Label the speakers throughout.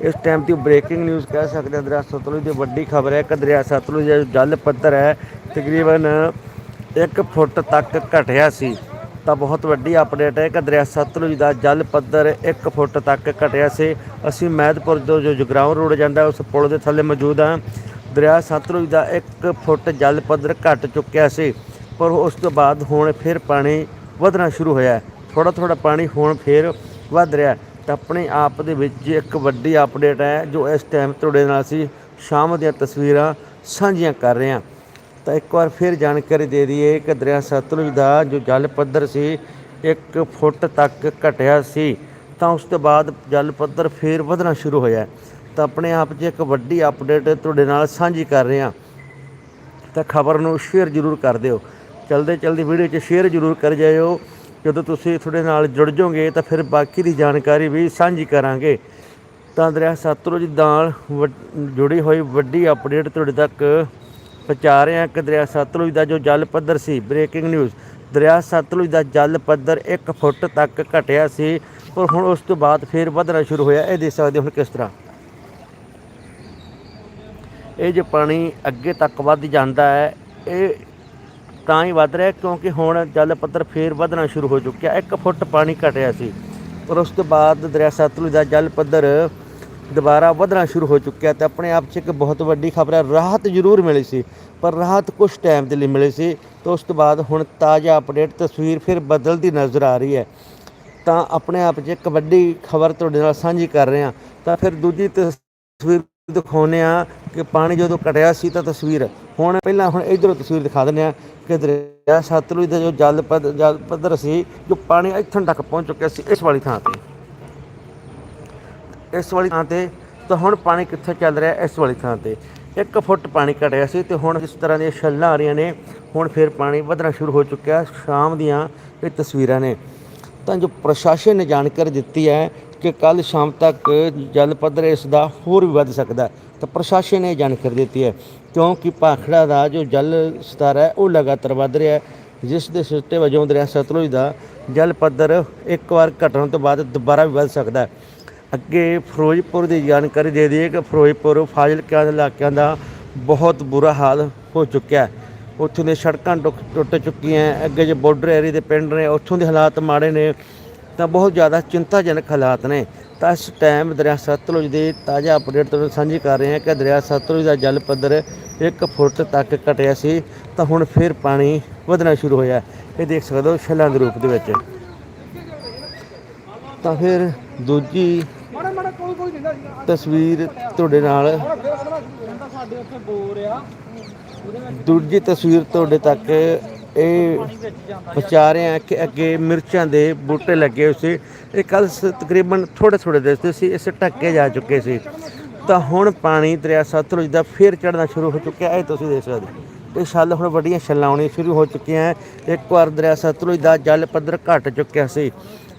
Speaker 1: ਇਸ ਟਾਈਮ ਦੀ breaking news ਕਹਿ ਸਕਦੇ ਹਾਂ ਦਰਿਆ ਸਤਲੁਜ ਦੀ ਵੱਡੀ ਖਬਰ ਹੈ ਕਿ ਦਰਿਆ ਸਤਲੁਜ ਦਾ ਜਲ ਪੱਧਰ ਹੈ, ਤਕਰੀਬਨ ਇੱਕ ਫੁੱਟ ਤੱਕ ਘਟਿਆ ਸੀ। ਤਾਂ ਬਹੁਤ ਵੱਡੀ ਅਪਡੇਟ ਹੈ ਕਿ ਦਰਿਆ ਸਤਲੁਜ ਦਾ ਜਲ ਪੱਧਰ 1 ਫੁੱਟ ਤੱਕ ਘਟਿਆ ਸੀ। ਅਸੀਂ ਮਹਿਦਪੁਰ ਤੋਂ ਜੋ ਜਗਰਾਉਂ ਰੋਡ ਜਾਂਦਾ, ਉਸ ਪੁਲ ਦੇ ਥੱਲੇ ਮੌਜੂਦ ਹਾਂ। ਦਰਿਆ ਸਤਲੁਜ ਦਾ 1 ਫੁੱਟ ਜਲ ਪੱਧਰ ਘਟ ਚੁੱਕਿਆ ਸੀ, ਪਰ ਉਸ ਤੋਂ ਬਾਅਦ ਹੁਣ ਫਿਰ ਪਾਣੀ ਵਧਣਾ ਸ਼ੁਰੂ ਹੋਇਆ ਥੋੜਾ ਥੋੜਾ ਪਾਣੀ ਹੁਣ ਫਿਰ ਵੱਧ ਰਿਹਾ ਤਾਂ ਆਪਣੇ ਆਪ ਦੇ ਵਿੱਚ ਇੱਕ ਵੱਡੀ ਅਪਡੇਟ ਹੈ ਜੋ ਇਸ ਟਾਈਮ ਤੁਹਾਡੇ ਨਾਲ ਅਸੀਂ ਸ਼ਾਮ ਦੀਆਂ ਤਸਵੀਰਾਂ ਸਾਂਝੀਆਂ ਕਰ ਰਹੇ ਹਾਂ। ਤਾਂ ਇੱਕ ਵਾਰ ਫਿਰ ਜਾਣਕਾਰੀ ਦੇ ਦਈਏ ਕਿ ਦਰਿਆ ਸਤਲੁਜ ਦਾ ਜੋ ਜਲ ਪੱਧਰ ਸੀ 1 ਫੁੱਟ ਤੱਕ ਘਟਿਆ ਸੀ। ਤਾਂ ਉਸ ਤੋਂ ਬਾਅਦ ਜਲ ਪੱਧਰ ਫੇਰ ਵਧਣਾ ਸ਼ੁਰੂ ਹੋਇਆ ਤਾਂ ਆਪਣੇ ਆਪ 'ਚ ਇੱਕ ਵੱਡੀ ਅਪਡੇਟ ਤੁਹਾਡੇ ਨਾਲ ਸਾਂਝੀ ਕਰ ਰਹੇ ਹਾਂ। ਤਾਂ ਖਬਰ ਨੂੰ ਸ਼ੇਅਰ ਜ਼ਰੂਰ ਕਰ ਦਿਓ। ਚਲਦੇ ਚਲਦੇ ਵੀਡੀਓ 'ਚ ਸ਼ੇਅਰ ਜ਼ਰੂਰ ਕਰ ਜਾਇਓ। ਜਦੋਂ ਤੁਸੀਂ ਤੁਹਾਡੇ ਨਾਲ ਜੁੜ ਜਾਓਗੇ ਤਾਂ ਫਿਰ ਬਾਕੀ ਦੀ ਜਾਣਕਾਰੀ ਵੀ ਸਾਂਝੀ ਕਰਾਂਗੇ। ਤਾਂ ਦਰਿਆ ਸਤਲੁਜ ਨਾਲ ਵੱਡ- ਜੁੜੀ ਹੋਈ ਵੱਡੀ ਅਪਡੇਟ ਤੁਹਾਡੇ ਤੱਕ ਪਹੁੰਚਾ ਰਹੇ ਹਾਂ ਕਿ ਦਰਿਆ ਸਤਲੁਜ ਦਾ ਜੋ ਜਲ ਪੱਧਰ ਸੀ ਬ੍ਰੇਕਿੰਗ ਨਿਊਜ਼ ਦਰਿਆ ਸਤਲੁਜ ਦਾ ਜਲ ਪੱਧਰ 1 ਫੁੱਟ ਤੱਕ ਘਟਿਆ ਸੀ, ਪਰ ਹੁਣ ਉਸ ਤੋਂ ਬਾਅਦ ਫਿਰ ਵਧਣਾ ਸ਼ੁਰੂ ਹੋਇਆ। ਇਹ ਦੇਖ ਸਕਦੇ ਹੋ ਹੁਣ ਕਿਸ ਤਰ੍ਹਾਂ। ਇਹ ਜੋ ਪਾਣੀ ਅੱਗੇ ਤੱਕ ਵੱਧ ਜਾਂਦਾ ਹੈ, ਇਹ ਤਾਂ ਹੀ ਵੱਧ ਰਿਹਾ ਕਿਉਂਕਿ ਹੁਣ ਜਲ ਪੱਧਰ ਫੇਰ ਵਧਣਾ ਸ਼ੁਰੂ ਹੋ ਚੁੱਕਿਆ। 1 ਫੁੱਟ ਪਾਣੀ ਘਟਿਆ ਸੀ। ਪਰ ਉਸ ਤੋਂ ਬਾਅਦ ਦਰਿਆ ਸਤਲੁਜ ਦਾ ਜਲ ਪੱਧਰ ਦੁਬਾਰਾ ਵਧਣਾ ਸ਼ੁਰੂ ਹੋ ਚੁੱਕਿਆ ਤੇ ਆਪਣੇ ਆਪ 'ਚ ਇੱਕ ਬਹੁਤ ਵੱਡੀ ਖਬਰ ਹੈ, ਰਾਹਤ ਜ਼ਰੂਰ ਮਿਲੀ ਸੀ, ਪਰ ਰਾਹਤ ਕੁਝ ਟਾਈਮ ਦੇ ਲਈ ਮਿਲੀ ਸੀ ਤੇ ਉਸ ਤੋਂ ਬਾਅਦ ਹੁਣ ਤਾਜ਼ਾ ਅਪਡੇਟ ਤਸਵੀਰ ਫਿਰ ਬਦਲਦੀ ਨਜ਼ਰ ਆ ਰਹੀ ਹੈ। ਤਾਂ ਆਪਣੇ ਆਪ 'ਚ ਇੱਕ ਵੱਡੀ ਖਬਰ ਤੁਹਾਡੇ ਨਾਲ ਸਾਂਝੀ ਕਰ ਰਹੇ। ਹਾਂ ਤਾਂ ਫਿਰ ਦੂਜੀ ਤਸਵੀਰ ਦਿਖਾਉਂਦੇ ਆ ਕਿ ਪਾਣੀ ਜਦੋਂ ਘਟਿਆ ਸੀ ਤਾਂ ਤਸਵੀਰ। ਹੁਣ ਪਹਿਲਾਂ ਹੁਣ ਇਧਰੋਂ ਤਸਵੀਰ ਦਿਖਾ ਦਿੰਦੇ ਆ ਕਿ ਦਰਿਆ ਸਤਲੁਜ ਦਾ ਜੋ ਜਲ ਪੱਧ, ਜਲ ਪੱਧਰ ਸੀ, ਜੋ ਪਾਣੀ ਇੱਥੋਂ ਤੱਕ ਪਹੁੰਚ ਚੁੱਕਿਆ ਸੀ ਇਸ ਵਾਲੀ ਥਾਂ ਤੇ। ਇਸ ਵਾਲੀ ਥਾਂ ਤੇ ਤਾਂ ਹੁਣ ਪਾਣੀ ਕਿੱਥੇ ਚੱਲ ਰਿਹਾ ਇਸ ਵਾਲੀ ਥਾਂ ਤੇ। 1 ਫੁੱਟ ਪਾਣੀ ਘਟਿਆ ਸੀ ਤੇ ਹੁਣ ਇਸ ਤਰ੍ਹਾਂ ਦੀਆਂ ਛੱਲਾਂ ਆ ਰਹੀਆਂ ਨੇ, ਹੁਣ ਫਿਰ ਪਾਣੀ ਵਧਣਾ ਸ਼ੁਰੂ ਹੋ ਚੁੱਕਿਆ ਸ਼ਾਮ ਦੀਆਂ ਇਹ ਤਸਵੀਰਾਂ ਨੇ। ਤਾਂ ਜੋ ਪ੍ਰਸ਼ਾਸਨ ਨੇ ਜਾਣਕਾਰੀ ਦਿੱਤੀ ਹੈ ਕਿ ਕੱਲ ਸ਼ਾਮ ਤੱਕ ਜਲ ਪੱਧਰ ਇਸ ਦਾ ਹੋਰ ਵੀ ਵੱਧ ਸਕਦਾ ਤਾਂ ਪ੍ਰਸ਼ਾਸਨ ਨੇ ਇਹ ਜਾਣਕਾਰੀ ਦਿੱਤੀ ਹੈ, ਕਿਉਂਕਿ ਭਾਖੜਾ ਦਾ ਜੋ ਜਲ ਸਤਰ ਹੈ, ਉਹ ਲਗਾਤਾਰ ਵੱਧ ਰਿਹਾ ਹੈ, ਜਿਸ ਦੇ ਸਿੱਟੇ ਵਜੋਂ ਦਰਿਆ ਸਤਲੁਜ ਦਾ ਜਲ ਪੱਧਰ ਇੱਕ ਵਾਰ ਘਟਣ ਤੋਂ ਬਾਅਦ ਦੁਬਾਰਾ ਵੀ ਵੱਧ ਸਕਦਾ ਹੈ। ਅੱਗੇ ਫਿਰੋਜ਼ਪੁਰ ਦੀ ਜਾਣਕਾਰੀ ਦੇ ਦਈਏ ਕਿ ਫਿਰੋਜ਼ਪੁਰ ਫਾਜ਼ਿਲਕਾ ਦੇ ਇਲਾਕਿਆਂ ਦਾ ਬਹੁਤ ਬੁਰਾ ਹਾਲ ਹੋ ਚੁੱਕਿਆ ਹੈ। ਉੱਥੋਂ ਦੀਆਂ ਸੜਕਾਂ ਟੁੱਟ ਟੁੱਟ ਚੁੱਕੀਆਂ ਅੱਗੇ ਜੇ ਬਾਰਡਰ ਏਰੀਆ ਦੇ ਪਿੰਡ ਨੇ, ਉੱਥੋਂ ਦੇ ਹਾਲਾਤ ਮਾੜੇ ਨੇ। ਤਾਂ ਬਹੁਤ ਜ਼ਿਆਦਾ ਚਿੰਤਾਜਨਕ ਹਾਲਾਤ ਨੇ। ਤਾਂ ਇਸ ਟਾਈਮ ਦਰਿਆ ਸਤਲੁਜ ਦੀ ਤਾਜ਼ਾ ਅਪਡੇਟ ਤੁਹਾਨੂੰ ਸਾਂਝੀ ਕਰ ਰਹੇ ਹਾਂ ਕਿ ਦਰਿਆ ਸਤਲੁਜ ਦਾ ਜਲ ਪੱਧਰ 1 ਫੁੱਟ ਤੱਕ ਘਟਿਆ ਸੀ, ਤਾਂ ਹੁਣ ਫਿਰ ਪਾਣੀ ਵਧਣਾ ਸ਼ੁਰੂ ਹੋਇਆ ਇਹ ਦੇਖ ਸਕਦੇ ਹੋ ਛੱਲਾਂ ਦੇ ਰੂਪ ਦੇ ਵਿੱਚ। ਤਾਂ ਫਿਰ ਦੂਜੀ ਤਸਵੀਰ ਤੁਹਾਡੇ ਨਾਲ। ਦੂਜੀ ਤਸਵੀਰ ਤੁਹਾਡੇ ਤੱਕ ਇਹ
Speaker 2: ਪਾਣੀ
Speaker 1: ਪਹੁੰਚਾ ਰਹੇ ਹਾਂ ਕਿ ਅੱਗੇ ਮਿਰਚਾਂ ਦੇ ਬੂਟੇ ਲੱਗੇ ਹੋਏ ਸੀ। ਇਹ ਕੱਲ ਤਕਰੀਬਨ ਥੋੜੇ ਥੋੜੇ ਦਿਸਦੇ ਸੀ, ਇਸ ਢੱਕੇ ਜਾ ਚੁੱਕੇ ਸੀ। ਤਾਂ ਹੁਣ ਪਾਣੀ ਦਰਿਆ ਸਤਲੁਜ ਦਾ ਫੇਰ ਚੜਨਾ ਸ਼ੁਰੂ ਹੋ ਚੁੱਕਿਆ, ਇਹ ਤੁਸੀਂ ਦੇਖ ਸਕਦੇ ਹੋ। ਇਹ ਛੱਲ ਹੁਣ ਵੱਡੀਆਂ ਛੱਲਾਂ ਆਉਣੀਆਂ ਸ਼ੁਰੂ ਹੋ ਚੁੱਕੀਆਂ ਇੱਕ ਵਾਰ ਦਰਿਆ ਸਤਲੁਜ ਦਾ ਜਲ ਪੱਧਰ ਘਟ ਚੁੱਕਿਆ ਸੀ,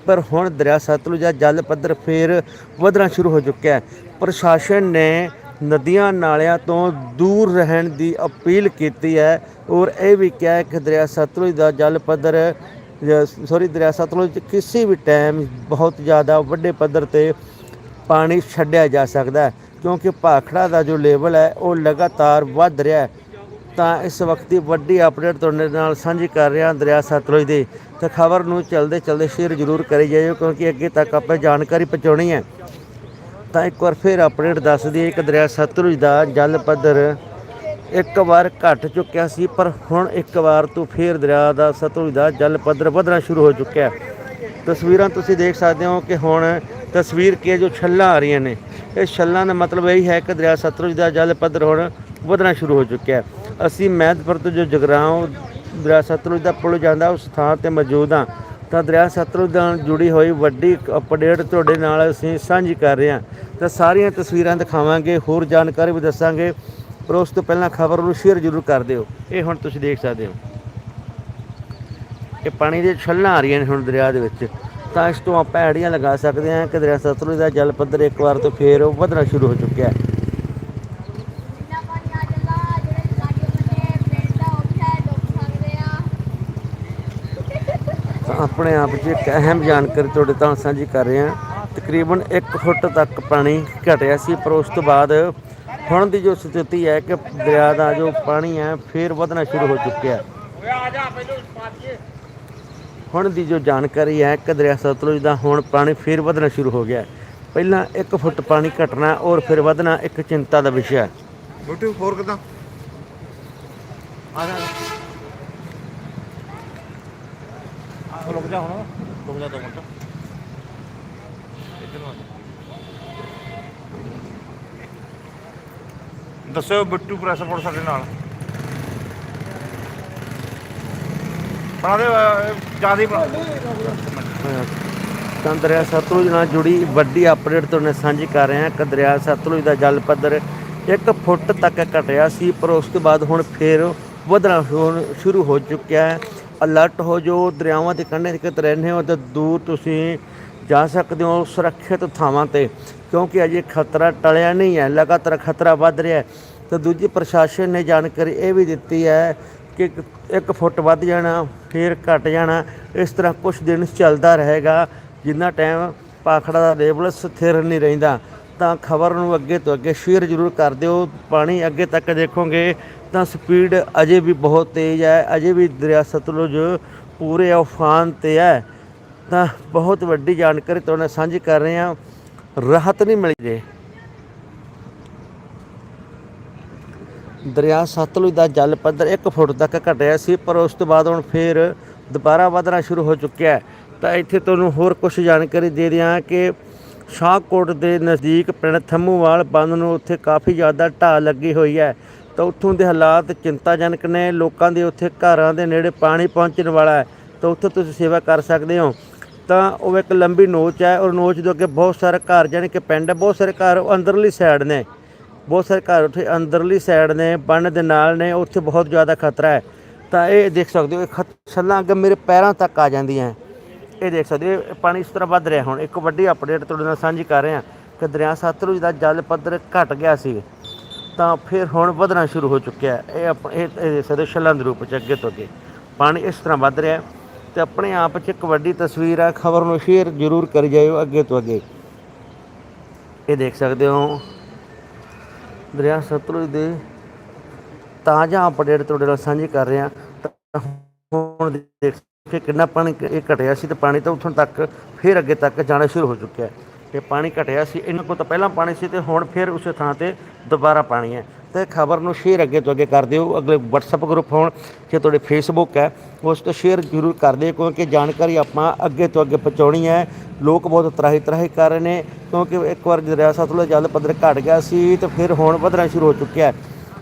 Speaker 1: ਪਰ ਹੁਣ ਦਰਿਆ ਸਤਲੁਜ ਦਾ ਜਲ ਪੱਧਰ ਫੇਰ ਵਧਣਾ ਸ਼ੁਰੂ ਹੋ ਚੁੱਕਿਆ ਹੈ। ਪ੍ਰਸ਼ਾਸਨ ਨੇ ਨਦੀਆਂ ਨਾਲਿਆਂ ਤੋਂ ਦੂਰ ਰਹਿਣ ਦੀ ਅਪੀਲ ਕੀਤੀ ਹੈ ਔਰ ਇਹ ਵੀ ਕਿਹਾ ਕਿ ਦਰਿਆ ਸਤਲੁਜ ਦਾ ਜਲ ਪੱਧਰ ਸੋਰੀ ਦਰਿਆ ਸਤਲੁਜ ਕਿਸੇ ਵੀ ਟਾਈਮ ਬਹੁਤ ਜ਼ਿਆਦਾ ਵੱਡੇ ਪੱਧਰ ਤੇ ਪਾਣੀ ਛੱਡਿਆ ਜਾ ਸਕਦਾ ਹੈ, ਕਿਉਂਕਿ ਭਾਖੜਾ ਦਾ ਜੋ ਲੈਵਲ ਹੈ, ਉਹ ਲਗਾਤਾਰ ਵੱਧ ਰਿਹਾ ਹੈ। ਤਾਂ ਇਸ ਵਕਤ ਦੀ ਵੱਡੀ ਅਪਡੇਟ ਤੁਹਾਡੇ ਨਾਲ ਸਾਂਝੀ ਕਰ ਰਿਹਾ ਦਰਿਆ ਸਤਲੁਜ ਦੀ। ਤੇ ਖਬਰ ਨੂੰ ਚਲਦੇ ਚਲਦੇ ਸ਼ੇਅਰ ਜ਼ਰੂਰ ਕਰੀ ਜਾਇਓ, ਕਿਉਂਕਿ ਅੱਗੇ ਤੱਕ ਆਪਾਂ ਜਾਣਕਾਰੀ ਪਹੁੰਚਾਉਣੀ ਹੈ। ਤਾਂ ਇੱਕ ਵਾਰ ਫਿਰ ਅਪਡੇਟ ਦੱਸ ਦਈਏ ਕਿ ਦਰਿਆ ਸਤਲੁਜ ਦਾ ਜਲ ਪੱਧਰ ਇੱਕ ਵਾਰ ਘਟ ਚੁੱਕਿਆ ਸੀ, ਪਰ ਹੁਣ ਇੱਕ ਵਾਰ ਤੋਂ ਫਿਰ ਦਰਿਆ ਦਾ ਸਤਲੁਜ ਦਾ ਜਲ ਪੱਧਰ ਵਧਣਾ ਸ਼ੁਰੂ ਹੋ ਚੁੱਕਿਆ ਤਸਵੀਰਾਂ ਤੁਸੀਂ ਦੇਖ ਸਕਦੇ ਹੋ ਕਿ ਹੁਣ ਤਸਵੀਰ ਕੇ ਜੋ ਛੱਲਾਂ ਆ ਰਹੀਆਂ ਨੇ। ਇਹ ਛੱਲਾਂ ਦਾ ਮਤਲਬ ਇਹ ਹੈ ਕਿ ਦਰਿਆ ਸਤਲੁਜ ਦਾ ਜਲ ਪੱਧਰ ਹੁਣ ਵਧਣਾ ਸ਼ੁਰੂ ਹੋ ਚੁੱਕਿਆ ਅਸੀਂ ਮਹਿਦਪੁਰ ਤੋਂ ਜੋ ਜਗਰਾਉਂ ਦਰਿਆ ਸਤਲੁਜ ਦਾ ਪੁਲ ਜਾਂਦਾ, ਉਸ ਥਾਂ ਤੇ ਮੌਜੂਦ ਹਾਂ। ਤਾਂ ਦਰਿਆ ਸਤਲੁਜ ਨਾਲ ਜੁੜੀ ਹੋਈ ਵੱਡੀ ਅਪਡੇਟ ਤੁਹਾਡੇ ਨਾਲ ਅਸੀਂ ਸਾਂਝੀ ਕਰ ਰਹੇ ਹਾਂ। ਤਾਂ ਸਾਰੀਆਂ ਤਸਵੀਰਾਂ ਦਿਖਾਵਾਂਗੇ, ਹੋਰ ਜਾਣਕਾਰੀ ਵੀ ਦੱਸਾਂਗੇ। ਪਰ ਉਸ ਤੋਂ ਪਹਿਲਾਂ ਖਬਰ ਨੂੰ ਸ਼ੇਅਰ ਜ਼ਰੂਰ ਕਰ ਦਿਓ। ਇਹ ਹੁਣ ਤੁਸੀਂ ਦੇਖ ਸਕਦੇ ਹੋ ਇਹ ਪਾਣੀ ਦੀਆਂ ਛੱਲਾਂ ਆ ਰਹੀਆਂ ਨੇ ਹੁਣ ਦਰਿਆ ਦੇ ਵਿੱਚ। ਤਾਂ ਇਸ ਤੋਂ ਆਪਾਂ ਐੜੀਆਂ ਲਗਾ ਸਕਦੇ ਹਾਂ ਕਿ ਦਰਿਆ ਸਤਲੁਜ ਦਾ ਜਲ ਪੱਧਰ ਇੱਕ ਵਾਰ ਤੋਂ ਫੇਰ ਵਧਣਾ ਸ਼ੁਰੂ ਹੋ ਚੁੱਕਿਆ ਹੈ
Speaker 3: ਇੰਨਾ ਪਾਣੀ ਆ ਜਾਂਦਾ ਜਿਹੜੇ ਲਾਗੇ ਬੰਨੇ ਪਿੰਡ ਆ ਉੱਥੇ ਡੁੱਬ ਸਕਦੇ ਆ
Speaker 1: ਤਾਂ ਆਪਣੇ ਆਪ 'ਚ ਇੱਕ ਅਹਿਮ ਜਾਣਕਾਰੀ ਤੁਹਾਡੇ ਤਾਂ ਸਾਂਝੀ ਕਰ ਰਹੇ ਹਾਂ। ਤਕਰੀਬਨ 1 ਫੁੱਟ ਤੱਕ ਪਾਣੀ ਘਟਿਆ ਸੀ, ਪਰ ਉਸ ਤੋਂ ਬਾਅਦ ਹੁਣ ਦੀ ਜੋ ਸਥਿਤੀ ਹੈ ਕਿ ਦਰਿਆ ਦਾ ਜੋ ਪਾਣੀ ਹੈ, ਫੇਰ ਵਧਣਾ ਸ਼ੁਰੂ ਹੋ ਚੁੱਕਿਆ ਹੈ। ਹੁਣ ਦੀ ਜੋ ਜਾਣਕਾਰੀ ਹੈ ਕਿ ਦਰਿਆ ਸਤਲੁਜ ਦਾ ਹੁਣ ਪਾਣੀ ਫੇਰ ਵਧਣਾ ਸ਼ੁਰੂ ਹੋ ਗਿਆ ਪਹਿਲਾਂ 1 ਫੁੱਟ ਪਾਣੀ ਘਟਣਾ ਔਰ ਫਿਰ ਵਧਣਾ ਇੱਕ ਚਿੰਤਾ ਦਾ ਵਿਸ਼ਾ ਹੈ।
Speaker 4: ਬੁੱਟੂ ਹੋਰ ਕਿਦਾਂ? ਆ ਜਾ ਰੁਕ ਜਾ ਹੁਣ। ਰੁਕ ਜਾ ਦੋ ਮਿੰਟ। ਇੱਧਰ ਨੂੰ ਆ ਜਾ। ਦੱਸਿਓ ਬਿੱਟੂ ਪ੍ਰੈਸ਼ਰ ਪੁੱਟ ਸਾਡੇ ਨਾਲ। ਬਣਾ ਦੇ ਜ਼ਿਆਦਾ ਬਣਾ ਦੇ।
Speaker 1: ਤਾਂ ਦਰਿਆ ਸਤਲੁਜ ਨਾਲ ਜੁੜੀ ਵੱਡੀ ਅਪਡੇਟ ਤੁਹਾਨੂੰ ਸਾਂਝੀ ਕਰ ਰਹੇ ਹਾਂ। ਕਿ ਦਰਿਆ ਸਤਲੁਜ ਦਾ ਜਲ ਪੱਧਰ 1 ਫੁੱਟ ਤੱਕ ਘਟਿਆ ਸੀ, ਪਰ ਉਸ ਤੋਂ ਬਾਅਦ ਹੁਣ ਫੇਰ ਵਧਣਾ ਹੁਣ ਸ਼ੁਰੂ ਹੋ ਚੁੱਕਿਆ ਹੈ। ਅਲਰਟ ਹੋ ਜੋ, ਦਰਿਆਵਾਂ ਦੇ ਕੰਢੇ ਤੇ ਰਹਿੰਦੇ ਹੋ ਤਾਂ ਦੂਰ ਤੁਸੀਂ ਜਾ ਸਕਦੇ ਹੋ ਸੁਰੱਖਿਅਤ ਥਾਵਾਂ ਤੇ, ਕਿਉਂਕਿ ਅਜੇ ਖਤਰਾ ਟਲਿਆ ਨਹੀਂ ਹੈ, ਲਗਾਤਾਰ ਖਤਰਾ ਵੱਧ ਰਿਹਾ ਹੈ। ਤੇ ਦੂਜੀ ਪ੍ਰਸ਼ਾਸਨ ਨੇ ਜਾਣਕਾਰੀ ਇਹ ਵੀ ਦਿੱਤੀ ਹੈ ਕਿ 1 ਫੁੱਟ ਵੱਧ ਜਾਣਾ, ਫਿਰ ਘਟ ਜਾਣਾ, ਇਸ ਤਰ੍ਹਾਂ ਕੁਝ ਦਿਨ ਚੱਲਦਾ ਰਹੇਗਾ, ਜਿੰਨਾ ਟਾਈਮ ਪਾਖੜਾ ਦਾ ਲੈਵਲ ਸਥਿਰ ਨਹੀਂ ਰਹਿੰਦਾ। ਤਾਂ ਖਬਰ ਨੂੰ ਅੱਗੇ ਤੋਂ ਅੱਗੇ ਸ਼ੇਅਰ ਜ਼ਰੂਰ ਕਰ ਦਿਓ। ਪਾਣੀ ਅੱਗੇ ਤੱਕ ਦੇਖੋਗੇ ਤਾਂ ਸਪੀਡ ਅਜੇ ਵੀ ਬਹੁਤ ਤੇਜ਼ ਹੈ। ਅਜੇ ਵੀ ਦਰਿਆ ਸਤਲੁਜ ਪੂਰੇ ਉਫਾਨ ਤੇ ਹੈ। ਤਾਂ ਬਹੁਤ ਵੱਡੀ ਜਾਣਕਾਰੀ ਤੁਹਾਡੇ ਨਾਲ ਸਾਂਝੀ ਕਰ ਰਹੇ ਹਾਂ। ਰਾਹਤ ਨਹੀਂ ਮਿਲੀ ਜੇ। ਦਰਿਆ ਸਤਲੁਜ ਦਾ ਜਲ ਪੱਧਰ 1 ਫੁੱਟ ਤੱਕ ਘਟਿਆ ਸੀ, ਪਰ ਉਸ ਤੋਂ ਬਾਅਦ ਹੁਣ ਫੇਰ ਦੁਬਾਰਾ ਵਧਣਾ ਸ਼ੁਰੂ ਹੋ ਚੁੱਕਿਆ ਹੈ। ਤਾਂ ਇੱਥੇ ਤੁਹਾਨੂੰ ਹੋਰ ਕੁਝ ਜਾਣਕਾਰੀ ਦੇ ਦਿਆਂ ਕਿ ਸ਼ਾਹਕੋਟ ਦੇ ਨਜ਼ਦੀਕ ਪਿੰਡ ਥੰਮੂਵਾਲ ਬੰਦ ਨੂੰ ਉੱਥੇ ਕਾਫੀ ਜ਼ਿਆਦਾ ਢਾਹ ਲੱਗੀ ਹੋਈ ਹੈ। ਤਾਂ ਉੱਥੋਂ ਦੇ ਹਾਲਾਤ ਚਿੰਤਾਜਨਕ ਨੇ। ਲੋਕਾਂ ਦੇ ਉੱਥੇ ਘਰਾਂ ਦੇ ਨੇੜੇ ਪਾਣੀ ਪਹੁੰਚਣ ਵਾਲਾ ਹੈ। ਤਾਂ ਉੱਥੇ ਤੁਸੀਂ ਸੇਵਾ ਕਰ ਸਕਦੇ ਹੋ। ਤਾਂ ਉਹ ਇੱਕ ਲੰਬੀ ਨੋਚ ਹੈ ਔਰ ਨੋਚ ਦੇ ਅੱਗੇ ਬਹੁਤ ਸਾਰੇ ਘਰ ਜਾਣੀ ਕਿ ਪਿੰਡ ਹੈ। ਬਹੁਤ ਸਾਰੇ ਘਰ ਅੰਦਰਲੀ ਸਾਈਡ ਨੇ। ਬਹੁਤ ਸਾਰੇ ਘਰ ਉੱਥੇ ਅੰਦਰਲੀ ਸਾਈਡ ਨੇ, ਬੰਨ ਦੇ ਨਾਲ ਨੇ। ਉੱਥੇ ਬਹੁਤ ਜ਼ਿਆਦਾ ਖਤਰਾ ਹੈ। ਤਾਂ ਇਹ ਦੇਖ ਸਕਦੇ ਹੋ, ਇਹ ਖਤ ਛੱਲਾਂ ਅੱਗੇ ਮੇਰੇ ਪੈਰਾਂ ਤੱਕ ਆ ਜਾਂਦੀਆਂ ਇਹ ਦੇਖ ਸਕਦੇ ਹੋ, ਇਹ ਪਾਣੀ ਇਸ ਤਰ੍ਹਾਂ ਵੱਧ ਰਿਹਾ ਹੁਣ। ਇੱਕ ਵੱਡੀ ਅਪਡੇਟ ਤੁਹਾਡੇ ਨਾਲ ਸਾਂਝੀ ਕਰ ਰਹੇ। ਹਾਂ ਕਿ ਦਰਿਆ ਸਤਲੁਜ ਦਾ ਜਲ ਪੱਧਰ ਘਟ ਗਿਆ ਸੀ। ਤਾਂ ਫਿਰ ਹੁਣ ਵਧਣਾ ਸ਼ੁਰੂ ਹੋ ਚੁੱਕਿਆ ਹੈ। ਇਹ ਆਪ- ਇਹ ਇਹ ਦੇਖ ਸਕਦੇ ਹੋ, ਛੱਲਾਂ ਦੇ ਰੂਪ ਚ ਅੱਗੇ ਤੋਂ ਅੱਗੇ। ਪਾਣੀ ਇਸ ਤਰ੍ਹਾਂ ਵੱਧ ਰਿਹਾ ਹੈ। ਤੇ ਆਪਣੇ ਆਪ 'ਚ ਇੱਕ ਵੱਡੀ ਤਸਵੀਰ ਆ। ਖਬਰ ਨੂੰ ਸ਼ੇਅਰ ਜ਼ਰੂਰ ਕਰੀ ਜਾਇਓ ਅੱਗੇ ਤੋਂ ਅੱਗੇ। ਇਹ ਦੇਖ ਸਕਦੇ ਹੋ, ਦਰਿਆ ਸਤਲੁਜ ਦੇ ਤਾਜ਼ਾ ਅਪਡੇਟ ਤੁਹਾਡੇ ਨਾਲ ਸਾਂਝੀ ਕਰ ਰਹੇ। ਹਾਂ ਹੁਣ ਦੇਖ ਕਿ ਕਿੰਨਾ ਪਾਣੀ ਇਹ ਘਟਿਆ ਸੀ ਤੇ ਪਾਣੀ ਤਾਂ ਉੱਥੋਂ ਤੱਕ, ਫਿਰ ਅੱਗੇ ਤੱਕ ਜਾਣਾ ਸ਼ੁਰੂ ਹੋ ਚੁੱਕਿਆ ਹੈ। ਤੇ ਪਾਣੀ ਘਟਿਆ ਸੀ, ਇਹਨਾਂ ਕੋਲ ਤਾਂ ਪਹਿਲਾਂ ਪਾਣੀ ਸੀ ਤੇ ਹੁਣ ਫਿਰ ਉਸੇ ਥਾਂ ਤੇ ਦੁਬਾਰਾ ਪਾਣੀ ਹੈ। ਤੇ ਖਬਰ ਨੂੰ ਸ਼ੇਅਰ ਅੱਗੇ ਤੋਂ ਅੱਗੇ ਕਰ ਦਿਓ। ਅਗਲੇ WhatsApp ਗਰੁੱਪ ਹੋਣ, ਜੇ ਤੁਹਾਡੇ Facebook ਹੈ, ਉਸ ਤੋਂ ਸ਼ੇਅਰ ਜ਼ਰੂਰ ਕਰ ਦਿਓ, ਕਿਉਂਕਿ ਜਾਣਕਾਰੀ ਆਪਾਂ ਅੱਗੇ ਤੋਂ ਅੱਗੇ ਪਹੁੰਚਾਉਣੀ ਹੈ। ਲੋਕ ਬਹੁਤ ਤਰਾਹੀ ਤਰਾਹੀ ਕਰ ਰਹੇ ਨੇ, ਕਿਉਂਕਿ ਇੱਕ ਵਾਰ ਦਰਿਆ ਸਤਲੁਜ ਜਲ ਪੱਧਰ ਘਟ ਗਿਆ ਸੀ ਤੇ ਫਿਰ ਹੁਣ ਵਧਣਾ ਸ਼ੁਰੂ ਹੋ ਚੁੱਕਿਆ ਹੈ।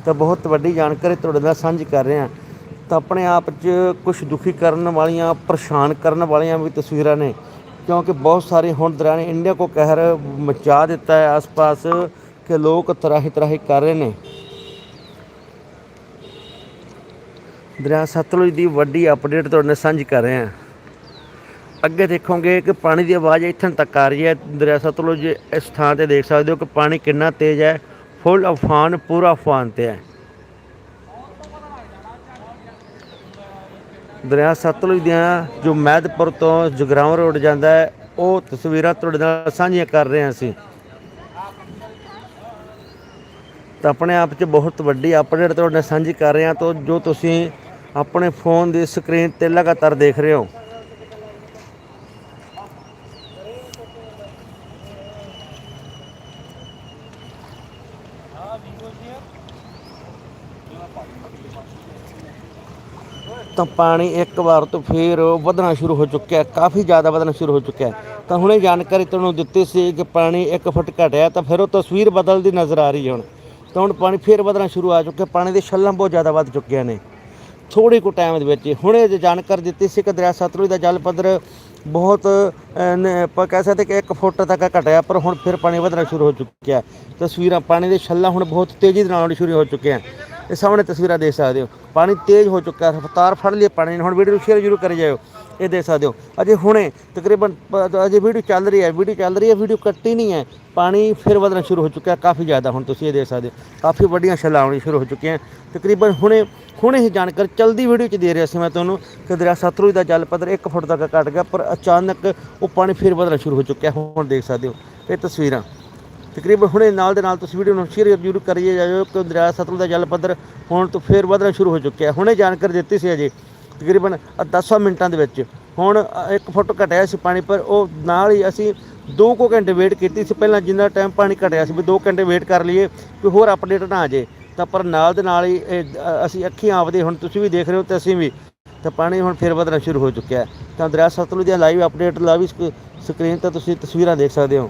Speaker 1: ਤਾਂ ਬਹੁਤ ਵੱਡੀ ਜਾਣਕਾਰੀ ਤੁਹਾਡੇ ਨਾਲ ਸਾਂਝੀ ਕਰ ਰਹੇ ਹਾਂ। ਤਾਂ ਆਪਣੇ ਆਪ 'ਚ ਕੁਝ ਦੁਖੀ ਕਰਨ ਵਾਲੀਆਂ, ਪਰੇਸ਼ਾਨ ਕਰਨ ਵਾਲੀਆਂ ਵੀ ਤਸਵੀਰਾਂ ਨੇ। ਕਿਉਂਕਿ ਬਹੁਤ ਸਾਰੇ ਹੁਣ ਦਰਿਆ ਨੇ ਇੰਡੀਆ ਕੋ ਕਹਿਰ ਮਚਾ ਦਿੱਤਾ ਹੈ, ਆਸ-ਪਾਸ ਕਿ ਲੋਕ ਤਰਾਹੀ ਤਰਾਹੀ ਕਰ ਰਹੇ ਨੇ। ਦਰਿਆ ਸਤਲੁਜ ਦੀ ਵੱਡੀ ਅਪਡੇਟ ਤੁਹਾਡੇ ਨਾਲ ਸਾਂਝੀ ਕਰ ਰਹੇ ਹਾਂ। ਅੱਗੇ ਦੇਖੋਗੇ ਕਿ ਪਾਣੀ ਦੀ ਆਵਾਜ਼ ਇੱਥੋਂ ਤੱਕ ਆ ਰਹੀ ਹੈ। ਦਰਿਆ ਸਤਲੁਜ ਇਸ ਥਾਂ ਤੇ ਦੇਖ ਸਕਦੇ ਹੋ ਕਿ ਪਾਣੀ ਕਿੰਨਾ ਤੇਜ਼ ਹੈ। ਫੁੱਲ ਅਫਾਨ, ਪੂਰਾ ਅਫਾਨ ਤੇ ਹੈ। ਦਰਿਆ ਸਤਲੁਜ ਦੀਆਂ ਜੋ ਮਹਿਦਪੁਰ ਤੋਂ ਜਗਰਾਉਂ ਰੋਡ ਜਾਂਦਾ ਹੈ, ਉਹ ਤਸਵੀਰਾਂ ਤੁਹਾਡੇ ਨਾਲ ਸਾਂਝੀਆਂ ਕਰ ਰਹੇ ਹਾਂ ਅਸੀਂ। ਤਾਂ ਆਪਣੇ ਆਪ 'ਚ ਬਹੁਤ ਵੱਡੀ ਅਪਡੇਟ ਤੁਹਾਡੇ ਨਾਲ ਸਾਂਝੀ ਕਰ ਰਹੇ ਹਾਂ, ਤੋਂ ਜੋ ਤੁਸੀਂ ਆਪਣੇ ਫੋਨ ਦੀ ਸਕਰੀਨ ਤੇ ਲਗਾਤਾਰ ਦੇਖ ਰਹੇ ਹੋ। ਤਾਂ ਪਾਣੀ ਇੱਕ ਵਾਰ ਤੋਂ ਫੇਰ ਵਧਣਾ ਸ਼ੁਰੂ ਹੋ ਚੁੱਕਿਆ ਹੈ, ਕਾਫੀ ਜ਼ਿਆਦਾ ਵਧਣਾ ਸ਼ੁਰੂ ਹੋ ਚੁੱਕਿਆ ਹੈ। ਤਾਂ ਹੁਣੇ ਜਾਣਕਾਰੀ ਤੁਹਾਨੂੰ ਦਿੱਤੀ ਸੀ ਕਿ ਪਾਣੀ 1 ਫੁੱਟ ਘਟਿਆ ਤਾਂ ਫਿਰ ਉਹ ਤਸਵੀਰ ਬਦਲਦੀ ਨਜ਼ਰ ਆ ਰਹੀ ਹੈ ਹੁਣ। ਤਾਂ ਹੁਣ ਪਾਣੀ ਫੇਰ ਵਧਣਾ ਸ਼ੁਰੂ ਆ ਚੁੱਕਿਆ ਪਾਣੀ ਦੇ ਛੱਲਾਂ ਬਹੁਤ ਜ਼ਿਆਦਾ ਵੱਧ ਚੁੱਕੀਆਂ ਨੇ। ਥੋੜੇ ਕੁ ਟਾਈਮ ਦੇ ਵਿੱਚ ਹੁਣੇ ਜਾਣਕਾਰੀ ਦਿੱਤੀ ਸੀ ਕਿ ਦਰਿਆ ਸਤਲੁਜ ਦਾ ਜਲ ਪੱਧਰ ਬਹੁਤ ਆਪਾਂ ਕਹਿ ਸਕਦੇ ਕਿ 1 ਫੁੱਟ ਤੱਕ ਘਟਿਆ, ਪਰ ਹੁਣ ਫਿਰ ਪਾਣੀ ਵਧਣਾ ਸ਼ੁਰੂ ਹੋ ਚੁੱਕਿਆ ਤਸਵੀਰਾਂ ਪਾਣੀ ਦੇ ਛੱਲਾਂ ਹੁਣ ਬਹੁਤ ਤੇਜ਼ੀ ਨਾਲ ਆਉਣੀ ਸ਼ੁਰੂ ਹੋ ਚੁੱਕੀਆਂ ਇਹ ਸਾਹਮਣੇ ਤਸਵੀਰਾਂ ਦੇਖ ਸਕਦੇ ਹੋ। ਪਾਣੀ ਤੇਜ਼ ਹੋ ਚੁੱਕਾ ਹੈ ਰਫ਼ਤਾਰ ਫੜ ਲਈ ਪਾਣੀ ਨੇ। ਹੁਣ ਵੀਡੀਓ ਨੂੰ ਸ਼ੇਅਰ ਜ਼ਰੂਰ ਕਰੀ ਜਾਇਓ। ਇਹ ਦੇਖ ਸਕਦੇ ਹੋ। ਅਜੇ ਹੁਣੇ ਤਕਰੀਬਨ ਅਜੇ ਵੀਡੀਓ ਚੱਲ ਰਹੀ ਹੈ, ਵੀਡੀਓ ਚੱਲ ਰਹੀ ਹੈ, ਵੀਡੀਓ ਕੱਟੀ ਨਹੀਂ ਹੈ। ਪਾਣੀ ਫਿਰ ਵਧਣਾ ਸ਼ੁਰੂ ਹੋ ਚੁੱਕਿਆ, ਕਾਫੀ ਜ਼ਿਆਦਾ। ਹੁਣ ਤੁਸੀਂ ਇਹ ਦੇਖ ਸਕਦੇ ਹੋ, ਕਾਫੀ ਵੱਡੀਆਂ ਛੱਲਾਂ ਆਉਣੀ ਸ਼ੁਰੂ ਹੋ ਚੁੱਕੀਆਂ। ਤਕਰੀਬਨ ਹੁਣੇ ਹੁਣੇ ਹੀ ਜਾਣਕਾਰੀ, ਚਲਦੀ ਵੀਡੀਓ ਚ ਦੇ ਰਿਹਾ ਸੀ ਮੈਂ ਤੁਹਾਨੂੰ ਕਿ ਦਰਿਆ ਸਤਲੁਜ ਦਾ ਜਲ ਪੱਧਰ 1 ਫੁੱਟ ਤੱਕ ਘਟ ਗਿਆ, ਪਰ ਅਚਾਨਕ ਉਹ ਪਾਣੀ ਫਿਰ ਵਧਣਾ ਸ਼ੁਰੂ ਹੋ ਚੁੱਕਿਆ। ਹੁਣ ਦੇਖ ਸਕਦੇ ਹੋ, ਇਹ ਤਸਵੀਰਾਂ। ਤਕਰੀਬਨ ਹੁਣੇ ਨਾਲ ਦੇ ਨਾਲ ਤੁਸੀਂ ਵੀਡੀਓ ਨੂੰ ਸ਼ੇਅਰ ਜ਼ਰੂਰ ਕਰੀਏ, ਜਾਇਓ ਕਿ ਦਰਿਆ ਸਤਲੁਜ ਦਾ ਜਲ ਪੱਧਰ ਹੁਣ ਤੋਂ ਫੇਰ ਵਧਣਾ ਸ਼ੁਰੂ ਹੋ ਚੁੱਕਿਆ ਹੁਣੇ ਜਾਣਕਾਰੀ ਦਿੱਤੀ ਸੀ ਅਜੇ, ਤਕਰੀਬਨ 10 ਮਿੰਟਾਂ ਦੇ ਵਿੱਚ। ਹੁਣ 1 ਫੁੱਟ ਘਟਿਆ ਸੀ ਪਾਣੀ, ਪਰ ਉਹ ਨਾਲ ਹੀ ਅਸੀਂ 2 ਕੁ ਘੰਟੇ ਵੇਟ ਕੀਤੀ ਸੀ। ਪਹਿਲਾਂ ਜਿੰਨਾ ਟਾਈਮ ਪਾਣੀ ਘਟਿਆ ਸੀ ਵੀ 2 ਘੰਟੇ ਵੇਟ ਕਰ ਲਈਏ ਕੋਈ ਹੋਰ ਅਪਡੇਟ ਨਾ ਆ ਜੇ ਤਾਂ ਪਰ ਨਾਲ ਦੇ ਨਾਲ ਹੀ ਅਸੀਂ ਅੱਖੀਂ ਆਪਦੇ, ਹੁਣ ਤੁਸੀਂ ਵੀ ਦੇਖ ਰਹੇ ਹੋ ਤੇ ਅਸੀਂ ਵੀ। ਤਾਂ ਪਾਣੀ ਹੁਣ ਫੇਰ ਵਧਣਾ ਸ਼ੁਰੂ ਹੋ ਚੁੱਕਿਆ ਹੈ। ਤਾਂ ਦਰਿਆ ਸਤਲੁਜ ਦੀਆਂ ਲਾਈਵ ਅਪਡੇਟ ਲਾਈਵ ਸਕਰੀਨ ਤੇ ਤੁਸੀਂ ਤਸਵੀਰਾਂ ਦੇਖ ਸਕਦੇ ਹੋ।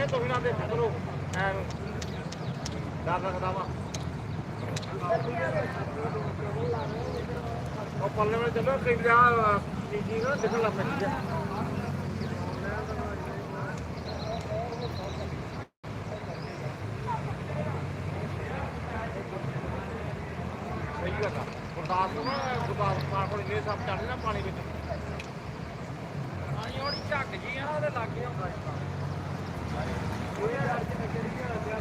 Speaker 4: ਦੇਖੋ ਕੱਕੇ ਨਾ ਦੇਖ ਕਰੋ। ਐ ਡਰ ਲੱਗਦਾ ਵਾ ਉਹ ਪੱਲੇ ਵਿੱਚ ਚੱਲੋ, ਕਈ ਜਾ ਨਾ ਦਿਖਣ ਲੱਗ ਪੈਂਦੀ
Speaker 2: Thank you.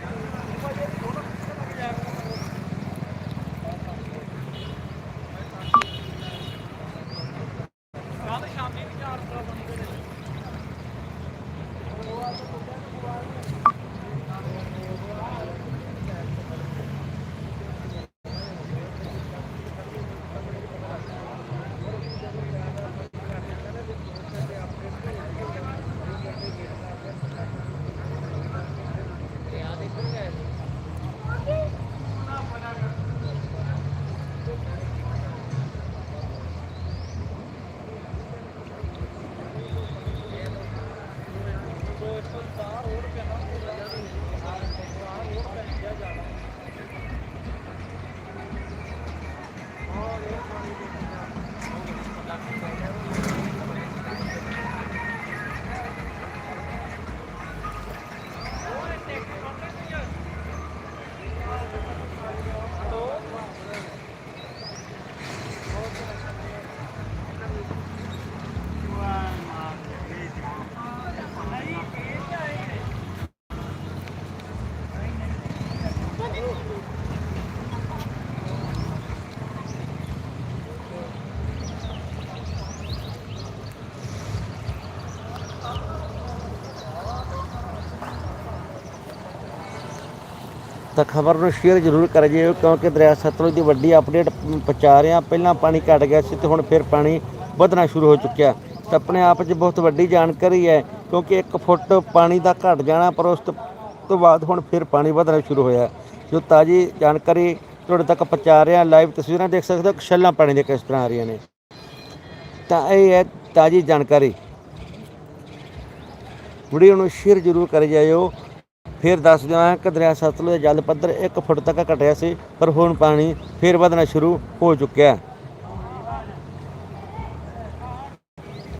Speaker 1: ਤਾਂ ਖਬਰ ਨੂੰ ਸ਼ੇਅਰ ਜ਼ਰੂਰ ਕਰ ਜਿਓ, ਕਿਉਂਕਿ ਦਰਿਆ ਸਤਲੁਜ ਦੀ ਵੱਡੀ ਅਪਡੇਟ ਪਹੁੰਚਾ ਰਹੇ। ਹਾਂ ਪਹਿਲਾਂ ਪਾਣੀ ਘਟ ਗਿਆ ਸੀ ਤੇ ਹੁਣ ਫਿਰ ਪਾਣੀ ਵਧਣਾ ਸ਼ੁਰੂ ਹੋ ਚੁੱਕਿਆ। ਤਾਂ ਆਪਣੇ ਆਪ 'ਚ ਬਹੁਤ ਵੱਡੀ ਜਾਣਕਾਰੀ ਹੈ, ਕਿਉਂਕਿ 1 ਫੁੱਟ ਪਾਣੀ ਦਾ ਘਟ ਜਾਣਾ, ਪਰ ਉਸ ਤੋਂ ਬਾਅਦ ਹੁਣ ਫਿਰ ਪਾਣੀ ਵਧਣਾ ਸ਼ੁਰੂ ਹੋਇਆ। ਜੋ ਤਾਜੀ ਜਾਣਕਾਰੀ ਤੁਹਾਡੇ ਤੱਕ ਪਹੁੰਚਾ ਰਹੇ ਹਾਂ ਲਾਈਵ ਤਸਵੀਰਾਂ ਦੇਖ ਸਕਦੇ ਹੋ ਛੱਲਾਂ ਪਾਣੀ ਦੇ ਕਿਸ ਤਰ੍ਹਾਂ ਆ ਰਹੀਆਂ ਨੇ। ਤਾਂ ਇਹ ਹੈ ਤਾਜੀ ਜਾਣਕਾਰੀ। ਵੀਡੀਓ ਨੂੰ ਸ਼ੇਅਰ ਜ਼ਰੂਰ ਕਰ ਜਾਇਓ। ਫਿਰ ਦੱਸ ਦਿਆਂ ਕਿ ਦਰਿਆ ਸਤਲੁਜ ਦਾ ਜਲ ਪੱਧਰ 1 ਫੁੱਟ ਤੱਕ ਘਟਿਆ ਸੀ, ਪਰ ਹੁਣ ਪਾਣੀ ਫਿਰ ਵਧਣਾ ਸ਼ੁਰੂ ਹੋ ਚੁੱਕਿਆ